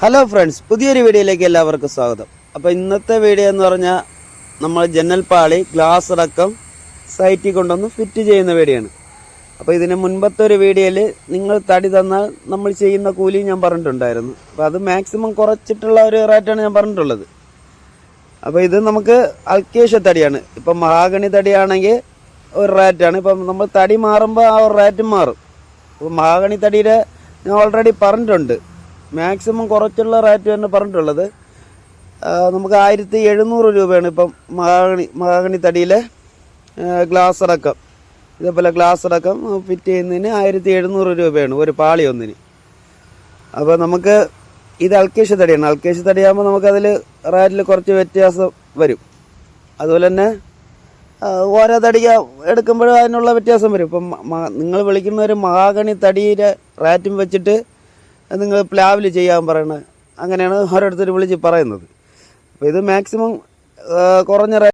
Hello friends പുതിയൊരു വീഡിയോയിലേക്ക് എല്ലാവർക്കും സ്വാഗതം. അപ്പോൾ ഇന്നത്തെ വീഡിയോ എന്ന് പറഞ്ഞാൽ നമ്മൾ ജന്നൽപ്പാളി ഗ്ലാസ് അടക്കം സൈറ്റിൽ കൊണ്ടുവന്ന് ഫിറ്റ് ചെയ്യുന്ന വീഡിയോ ആണ്. അപ്പോൾ ഇതിന് മുൻപത്തെ ഒരു വീഡിയോയിൽ നിങ്ങൾ തടി തന്നാൽ നമ്മൾ ചെയ്യുന്ന കൂലി ഞാൻ പറഞ്ഞിട്ടുണ്ടായിരുന്നു. അപ്പോൾ അത് മാക്സിമം കുറച്ചിട്ടുള്ള ഒരു റേറ്റാണ് ഞാൻ പറഞ്ഞിട്ടുള്ളത്. അപ്പോൾ ഇത് നമുക്ക് അൽക്കേഷ്യ തടിയാണ്. ഇപ്പം മഹാഗണി തടിയാണെങ്കിൽ ഒരു റേറ്റാണ് ഇപ്പം നമ്മൾ തടി മാറുമ്പോൾ ആ ഒരു റേറ്റും മാറും. അപ്പോൾ മഹാഗണി തടിയുടെ ഞാൻ ഓൾറെഡി പറഞ്ഞിട്ടുണ്ട്. മാക്സിമം കുറച്ചുള്ള റേറ്റ് തന്നെ പറഞ്ഞിട്ടുള്ളത്. നമുക്ക് ആയിരത്തി എഴുന്നൂറ് രൂപയാണ് ഇപ്പം മഹാഗണി മഹാഗണി തടിയിലെ ഗ്ലാസ് അടക്കം. ഇതേപോലെ ഗ്ലാസ് അടക്കം ഫിറ്റ് ചെയ്യുന്നതിന് ആയിരത്തി എഴുന്നൂറ് രൂപയാണ് ഒരു പാളി ഒന്നിന്. അപ്പോൾ നമുക്ക് ഇത് അൽക്കേഷ് തടിയാണ്. അൽക്കേഷ് തടിയാകുമ്പോൾ നമുക്കതിൽ റേറ്റിൽ കുറച്ച് വ്യത്യാസം വരും. അതുപോലെ തന്നെ ഓരോ തടിക എടുക്കുമ്പോഴും അതിനുള്ള വ്യത്യാസം വരും. ഇപ്പം നിങ്ങൾ വിളിക്കുന്ന ഒരു മഹാഗണി തടിയുടെ റേറ്റും വെച്ചിട്ട് നിങ്ങൾ പ്ലാവിൽ ചെയ്യാൻ പറയണത് അങ്ങനെയാണ് ഓരോരുത്തർ വിളിച്ച് പറയുന്നത്. അപ്പോൾ ഇത് മാക്സിമം കുറഞ്ഞ